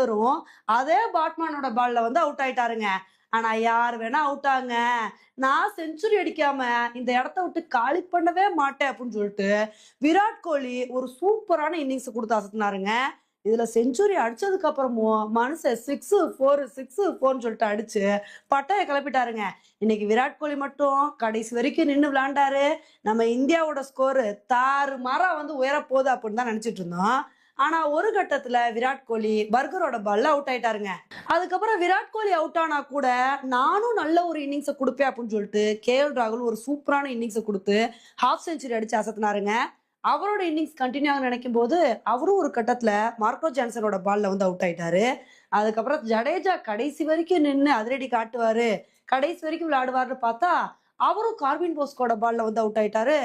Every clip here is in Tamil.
வரும் அதே பாட்மேனோட பால்ல வந்து அவுட் ஆயிட்டாருங்க. ஆனா யார் வேணா அவுட் ஆங்க. நான் செஞ்சுரி அடிக்காம இந்த இடத்த விட்டு காலி பண்ணவே மாட்டேன் அப்படின்னு சொல்லிட்டு விராட் கோலி ஒரு சூப்பரான இன்னிங்ஸ் கொடுத்து அசத்தினாருங்க. இதுல செஞ்சுரி அடிச்சதுக்கு அப்புறமும் மனுஷன் சிக்ஸ் ஃபோர் சிக்ஸ் ஃபோர்னு சொல்லிட்டு அடிச்சு பட்டையை கிளப்பிட்டாருங்க. இன்னைக்கு விராட் கோலி மட்டும் கடைசி வரைக்கும் நின்று விளாண்டாரு நம்ம இந்தியாவோட ஸ்கோரு தாறு மாறா வந்து உயர போகுது அப்படின்னு தான் நினைச்சிட்டு இருந்தோம். ஆனா ஒரு கட்டத்துல விராட் கோலி பர்கரோட பால்ல அவுட் ஆயிட்டாருங்க. அதுக்கப்புறம் விராட் கோலி அவுட் ஆனா கூட நானும் நல்ல ஒரு இன்னிங்ஸை கொடுப்பேன் அப்படின்னு சொல்லிட்டு கே ராகுல் ஒரு சூப்பரான இன்னிங்ஸை கொடுத்து ஹாஃப் செஞ்சுரி அடிச்சு அசத்தினாருங்க. அவரோட இன்னிங்ஸ் கண்டினியூ ஆக நினைக்கும் போது அவரும் ஒரு கட்டத்துல மார்க்கோ ஜான்சனோட பால்ல வந்து அவுட் ஆயிட்டாரு. அதுக்கப்புறம் ஜடேஜா கடைசி வரைக்கும் நின்று அதிரடி காட்டுவாரு. கடைசி வரைக்கும் விளையாடுவாருன்னு பார்த்தா அவரும் கார்வின் போஸ்கோட பால்ல வந்து அவுட் ஆயிட்டாரு.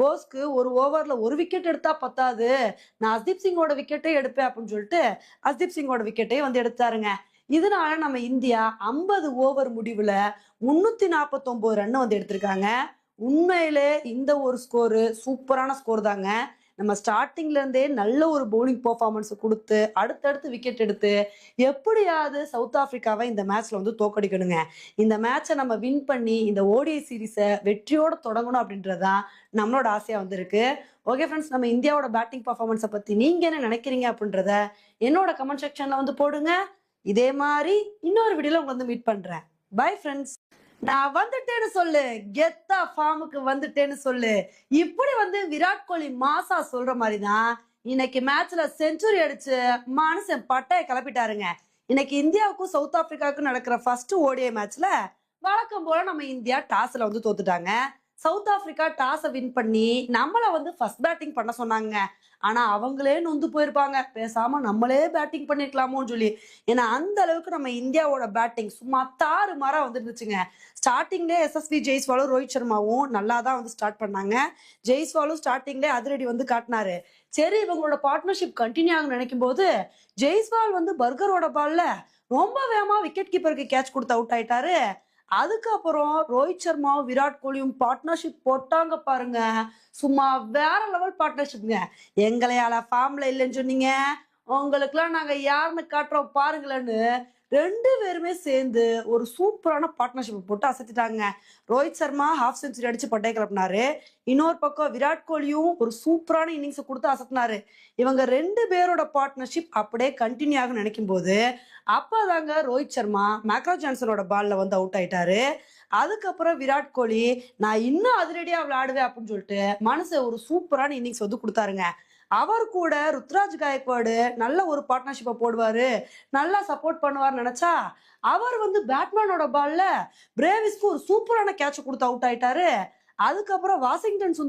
போஸ்க்கு ஒரு ஓவர்ல ஒரு விக்கெட் எடுத்தா பத்தாது. நான் அஸ்தீப் சிங்கோட விக்கெட்டே எடுப்பேன் அப்படின்னு சொல்லிட்டு அஸ்தீப் சிங்கோட விக்கெட்டே வந்து எடுத்தாருங்க. இதனால நம்ம இந்தியா ஐம்பது ஓவர் முடிவுல முன்னூத்தி நாற்பத்தொன்பது ரன் வந்து எடுத்திருக்காங்க. உண்மையிலே இந்த ஒரு ஸ்கோரு சூப்பரான ஸ்கோர் தாங்க. நம்ம ஸ்டார்டிங்ல இருந்தே நல்ல ஒரு பவுலிங் பெர்ஃபார்மன்ஸ் கொடுத்து அடுத்தடுத்து விக்கெட் எடுத்து எப்படியாவது சவுத் ஆப்பிரிக்காவை இந்த மேட்ச்ல வந்து தோக்கடிக்கணுங்க இந்த மேட்சை நம்ம வின் பண்ணி இந்த ஓடிஐ சீரீஸை வெற்றியோட தொடங்கணும் அப்படின்றதுதான் நம்மளோட ஆசையா வந்திருக்கு. ஓகே ஃப்ரெண்ட்ஸ் நம்ம இந்தியாவோட பேட்டிங் பர்ஃபார்மன்ஸை பற்றி நீங்க என்ன நினைக்கிறீங்க அப்படின்றத என்னோட கமெண்ட் செக்ஷனில் வந்து போடுங்க. இதே மாதிரி இன்னொரு வீடியோவில் உங்களை வந்து மீட் பண்றேன். பை ஃப்ரெண்ட்ஸ் நான் வந்துட்டேன்னு சொல்லு. கெத்தா ஃபார்முக்கு வந்துட்டேன்னு சொல்லு. இப்படி வந்து விராட் கோலி மாசா சொல்ற மாதிரி தான் இன்னைக்கு மேட்ச்ல செஞ்சுரி அடிச்சு மனுஷன் பட்டைய கிளப்பிட்டாருங்க. இன்னைக்கு இந்தியாவுக்கும் சவுத் ஆப்பிரிக்காவுக்கும் நடக்கிற ஃபர்ஸ்ட் ஓடிஐ மேட்ச்ல வழக்கம் போல நம்ம இந்தியா டாஸ்ல வந்து தோத்துட்டாங்க. சவுத் ஆப்பிரிக்கா டாஸை வின் பண்ணி நம்மள வந்து ஃபர்ஸ்ட் பேட்டிங் பண்ண சொன்னாங்க. ஆனா அவங்களே நொந்து போயிருப்பாங்க. பேசாம நம்மளே பேட்டிங் பண்ணிருக்கலாமோன்னு சொல்லி. ஏன்னா அந்த அளவுக்கு நம்ம இந்தியாவோட பேட்டிங் சும்மா தாறு மாறா வந்துருந்துச்சுங்க. ஸ்டார்டிங்லேயே எஸ்எஸ்வி ஜெய்ஸ்வாலும் ரோஹித் சர்மாவும் நல்லா தான் வந்து ஸ்டார்ட் பண்ணாங்க. ஜெய்ஸ்வாலும் ஸ்டார்டிங்லேயே அதிரடி வந்து காட்டினாரு. சரி இவங்களோட பார்ட்னர்ஷிப் கண்டினியூ ஆகும் நினைக்கும் போது ஜெய்ஸ்வால் வந்து பர்கரோட பால்ல ரொம்ப வேகமா விக்கெட் கீப்பருக்கு கேட்ச் கொடுத்து அவுட் ஆயிட்டாரு. அதுக்கப்புறம் ரோஹித் சர்மாவும் விராட் கோலியும் பார்ட்னர்ஷிப் போட்டாங்க பாருங்க. சும்மா வேற லெவல் பார்ட்னர்ஷிப்ங்க எங்களையால ஃபார்ம்ல இல்லைன்னு சொன்னீங்க. உங்களுக்குலாம் நாங்க யாருன்னு காட்டுறோம் பாருங்களேன்னு ரெண்டு பேருமே சேர்ந்து ஒரு சூப்பரான பார்ட்னர்ஷிப் போட்டு அசத்திட்டாங்க. ரோஹித் சர்மா ஹாஃப் செஞ்சுரி அடிச்சு பட்டை கிளப்பினாரு. இன்னொரு பக்கம் விராட் கோலியும் ஒரு சூப்பரான இன்னிங்ஸை கொடுத்து அசத்தினாரு. இவங்க ரெண்டு பேரோட பார்ட்னர்ஷிப் அப்படியே கண்டினியூ ஆகும் நினைக்கும் போது அப்பதாங்க ரோஹித் சர்மா மேக்ரோ ஜான்சனோட பால்ல வந்து அவுட் ஆயிட்டாரு. அதுக்கப்புறம் விராட் கோலி நான் இன்னும் அதிரடியாக விளையாடுவேன் அப்படின்னு சொல்லிட்டு மனசை ஒரு சூப்பரான இன்னிங்ஸ் வந்து கொடுத்தாருங்க. அவர் கூட ருத்ராஜ் காயக்வாடு நல்ல ஒரு பார்ட்னர்ஷிப்பை போடுவாரு நல்லா சப்போர்ட் பண்ணுவார் நினைச்சா அவர் வந்து பேட்மேனோட பால்ல பிரேவிஸ்க்கு ஒரு சூப்பரான கேட்ச் கொடுத்து அவுட் ஆயிட்டாரு. அதுக்கப்புறம் வாஷிங்டன் சுந்தர்